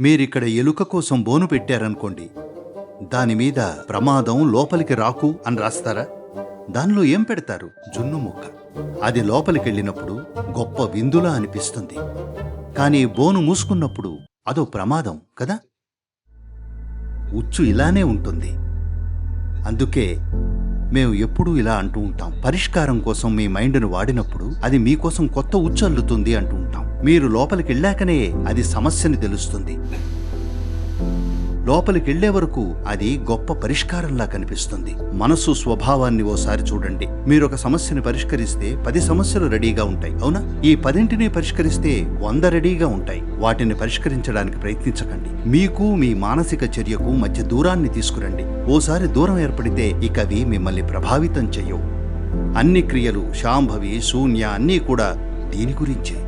మీరిక్కడ ఎలుక కోసం బోను పెట్టారనుకోండి దాని మీద ప్రమాదం లోపలికి రాకు అని రాస్తారా? దానిలో ఏం పెడతారు? జున్ను ముక్క. అది లోపలికెళ్ళినప్పుడు గొప్ప విందులా అనిపిస్తుంది. కానీ బోను మూసుకున్నప్పుడు అదో ప్రమాదం కదా? ఉచ్చు ఇలానే ఉంటుంది. అందుకే మేము ఎప్పుడూ ఇలా అంటూ ఉంటాం. పరిష్కారం కోసం మీ మైండ్ను వాడినప్పుడు అది మీకోసం కొత్త ఉచ్చు అల్లుతుంది అంటూ మీరు లోపలికెళ్ళాకనే అది సమస్యని తెలుస్తుంది. లోపలికెళ్ళే వరకు అది గొప్ప పరిష్కారంలా కనిపిస్తుంది. మనసు స్వభావాన్ని ఓసారి చూడండి. మీరు ఒక సమస్యను పరిష్కరిస్తే పది సమస్యలు రెడీగా ఉంటాయి. అవునా? ఈ పదింటిని పరిష్కరిస్తే వంద రెడీగా ఉంటాయి. వాటిని పరిష్కరించడానికి ప్రయత్నించకండి. మీకు మీ మానసిక చర్యకు మధ్య దూరాన్ని తీసుకురండి. ఓసారి దూరం ఏర్పడితే ఇక అవి మిమ్మల్ని ప్రభావితం చేయవు అన్ని క్రియలు శాంభవి శూన్య అన్నీ కూడా దీని గురించే.